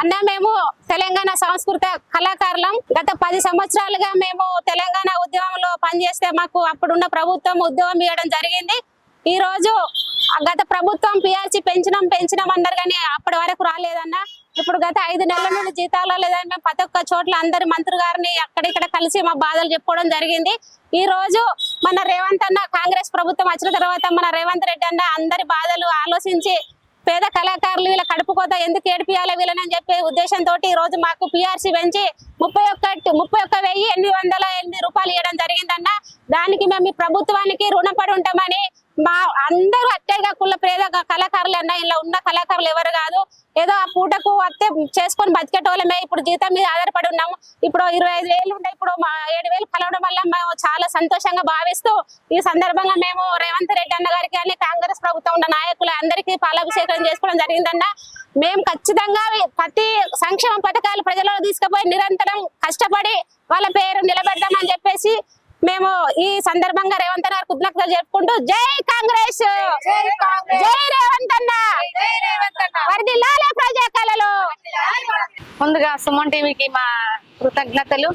అన్న మేము తెలంగాణ సంస్కృత కళాకారులం. గత పది సంవత్సరాలుగా మేము తెలంగాణ ఉద్యమంలో పనిచేస్తే మాకు అప్పుడున్న ప్రభుత్వం ఉద్యోగం ఇవ్వడం జరిగింది. ఈ రోజు గత ప్రభుత్వం పిఆర్సీ పెంచినాం పెంచినాం అన్నారు కానీ అప్పటి వరకు రాలేదన్న. ఇప్పుడు గత ఐదు నెలల నుండి జీతాలు లేదని మేము ప్రతి ఒక్క చోట్ల అందరి మంత్రి గారిని అక్కడిక్కడ కలిసి మా బాధలు చెప్పుకోవడం జరిగింది. ఈ రోజు మన రేవంత్ అన్న కాంగ్రెస్ ప్రభుత్వం వచ్చిన తర్వాత మన రేవంత్ రెడ్డి అన్న అందరి బాధలు ఆలోచించి పేద కళాకారులు వీళ్ళ కడుపు కోత ఎందుకు ఏడిపియాలి వీళ్ళని అని చెప్పే ఉద్దేశంతో ఈ రోజు మాకు పిఆర్సీ పెంచి ముప్పై ఒక్క ముప్పై ఒక్క వెయ్యి ఎనిమిది వందల ఎనిమిది రూపాయలు ఇవ్వడం జరిగిందన్న. దానికి మేము ప్రభుత్వానికి రుణపడి ఉంటామని మా అందరూ అట్టేగా కుల పేద కళాకారులు అన్న ఇలా ఉన్న కళాకారులు ఎవరు కాదు. ఏదో ఆ పూటకు వస్తే చేసుకొని బతికేటోళ్ళమే. ఇప్పుడు జీతం మీద ఆధారపడి ఉన్నాము. ఇప్పుడు ఇరవై ఐదు వేలు ఉంటాయి ఇప్పుడు మా ఏడు వేలు కలవడం వల్ల మేము చాలా సంతోషంగా భావిస్తూ ఈ సందర్భంగా మేము రేవంత్ రెడ్డి అన్న గారికి కానీ కాంగ్రెస్ ప్రభుత్వం ఉన్న నాయకులు అందరికీ పాలాభిషేకం చేసుకోవడం జరిగిందన్న. మేము ఖచ్చితంగా ప్రతి సంక్షేమ పథకాలు ప్రజల్లో తీసుకుపోయి నిరంతరం కష్టపడి వాళ్ళ పేరు నిలబెడదామని చెప్పేసి మేము ఈ సందర్భంగా రేవంత్ అన్న కృతజ్ఞతలు చెప్పుకుంటూ జై కాంగ్రెస్! జై రేవంత్ అన్న! వర్ధిల్లాలే ప్రజా కళలు! ముందుగా సుమన్ టీవీకి మా కృతజ్ఞతలు.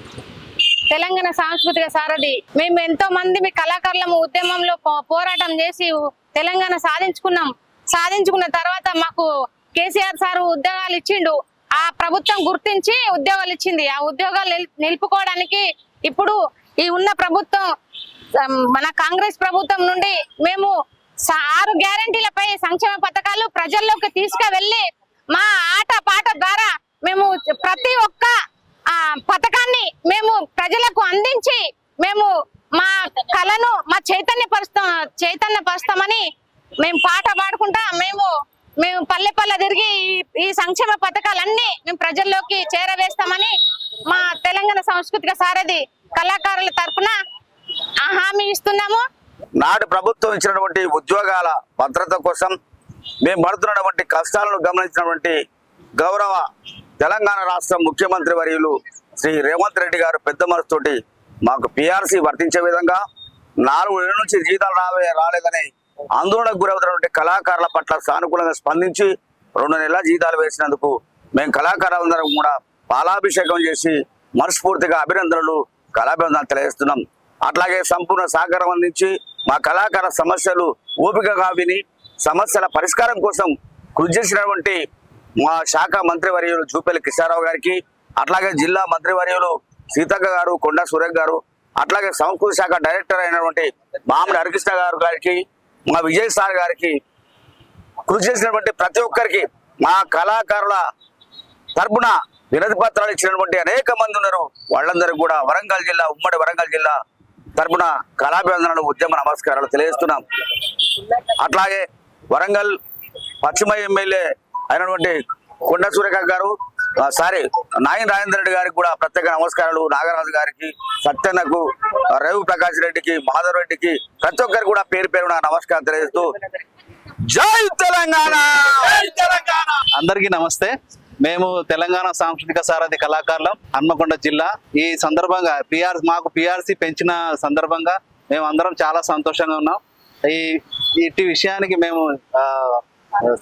తెలంగాణ సాంస్కృతిక సారథి మేము ఎంతో మంది మీ కళాకారులము ఉద్యమంలో పోరాటం చేసి తెలంగాణ సాధించుకున్నాం. సాధించుకున్న తర్వాత మాకు కేసీఆర్ సార్ ఉద్యోగాలు ఇచ్చిండు. ఆ ప్రభుత్వం గుర్తించి ఉద్యోగాలు ఇచ్చింది. ఆ ఉద్యోగాలు నిల్- నిలుపుకోవడానికి ఇప్పుడు ఈ ఉన్న ప్రభుత్వం మన కాంగ్రెస్ ప్రభుత్వం నుండి మేము ఆరు గ్యారంటీలపై సంక్షేమ పథకాలు ప్రజల్లోకి తీసుకువెళ్ళి మా ఆట పాట ద్వారా మేము ప్రతి ఒక్క పథకాన్ని మేము ప్రజలకు అందించి మేము మా కళను మా చైతన్య పరుస్తాం చైతన్య పరుస్తామని మేము పాట పాడుకుంటా మేము మేము పల్లె పల్లె తిరిగి ఈ సంక్షేమ పథకాలన్నీ మేము ప్రజల్లోకి చేరవేస్తామని మా తెలంగాణ సాంస్కృతిక సారథి కళాకారుల తరపున ఆ హామీ ఇస్తున్నాము. నాడు ప్రభుత్వం ఇచ్చినటువంటి ఉద్యోగాల భద్రత కోసం మేము పడుతున్నటువంటి కష్టాలను గమనించినటువంటి గౌరవ తెలంగాణ రాష్ట్ర ముఖ్యమంత్రి వర్యులు శ్రీ రేవంత్ రెడ్డి గారు పెద్ద మనసుతోటి మాకు పిఆర్సీ వర్తించే విధంగా నాలుగు నెలల నుంచి జీతాలు రావే రాలేదని ఆందోళనకు గురవుతున్నటువంటి కళాకారుల పట్ల సానుకూలంగా స్పందించి రెండు నెలల జీతాలు వేసినందుకు మేము కళాకారులందరం కూడా పాలాభిషేకం చేసి మనస్ఫూర్తిగా అభినందనలు కళాభినందనలు తెలియజేస్తున్నాం. అట్లాగే సంపూర్ణ సహకారం అందించి మా కళాకార సమస్యలు ఓపికగా విని సమస్యల పరిష్కారం కోసం కృషి చేసినటువంటి మా శాఖ మంత్రివర్యులు జూపల్లి కిషారావు గారికి అట్లాగే జిల్లా మంత్రివర్యులు సీతక్క గారు కొండా సురేఖ్ గారు అట్లాగే సంస్కృతి శాఖ డైరెక్టర్ అయినటువంటి మామిడి హరికృష్ణ గారు గారికి మా విజయ్ సార్ గారికి కృషి చేసినటువంటి ప్రతి ఒక్కరికి మా కళాకారుల తరపున వినతి పత్రాలు ఇచ్చినటువంటి అనేక మంది ఉన్నారు. వాళ్ళందరికీ కూడా వరంగల్ జిల్లా ఉమ్మడి వరంగల్ జిల్లా తరపున కళాభివందనలు ఉద్యమ నమస్కారాలు తెలియజేస్తున్నాం. అట్లాగే వరంగల్ పశ్చిమ ఎమ్మెల్యే అయినటువంటి కొండ సురేఖ గారు సారీ నాయన్ రాజేంద్ర రెడ్డి గారికి కూడా ప్రత్యేక నమస్కారాలు. నాగరాజు గారికి సత్యన్నకు రవి ప్రకాష్ రెడ్డికి మాధవ్ రెడ్డికి ప్రతి ఒక్కరికి కూడా పేరు పేరున నమస్కారం తెలియజేస్తూ జై తెలంగాణ! జై తెలంగాణ! అందరికీ నమస్తే. మేము తెలంగాణ సాంస్కృతిక సారథి కళాకారులం హన్మకొండ జిల్లా. ఈ సందర్భంగా పిఆర్ మాకు పిఆర్సి పెంచిన సందర్భంగా మేము అందరం చాలా సంతోషంగా ఉన్నాం. ఈ ఇట్టి విషయానికి మేము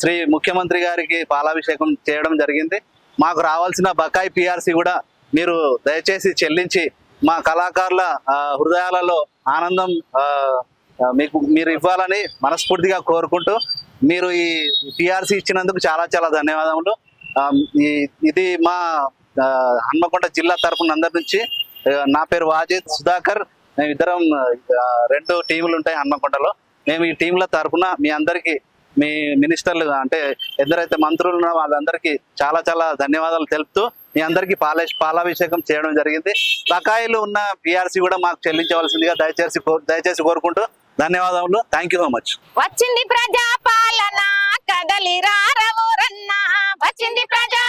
శ్రీ ముఖ్యమంత్రి గారికి పాలాభిషేకం చేయడం జరిగింది. మాకు రావాల్సిన బకాయి పిఆర్సి కూడా మీరు దయచేసి చెల్లించి మా కళాకారుల హృదయాలలో ఆనందం మీకు మీరు ఇవ్వాలని మనస్ఫూర్తిగా కోరుకుంటూ మీరు ఈ పిఆర్సి ఇచ్చినందుకు చాలా చాలా ధన్యవాదములు. ఇది మా హన్మకొండ జిల్లా తరఫున అందరి నుంచి నా పేరు వాజిద్ సుధాకర్. మేము ఇద్దరం రెండు టీములు ఉంటాయి హన్మకొండలో. మేము ఈ టీంల తరఫున మీ అందరికీ మీ మినిస్టర్లు అంటే ఎందరైతే మంత్రులు ఉన్నారో వాళ్ళందరికీ చాలా చాలా ధన్యవాదాలు తెలుపుతూ మీ అందరికీ పాల పాలాభిషేకం చేయడం జరిగింది. బకాయిలు ఉన్న పిఆర్సీ కూడా మాకు చెల్లించవలసిందిగా దయచేసి దయచేసి కోరుకుంటూ ధన్యవాదములు. థ్యాంక్ యూ సో మచ్ వచ్చింది ప్రజా పాలన వచ్చింది ప్రజా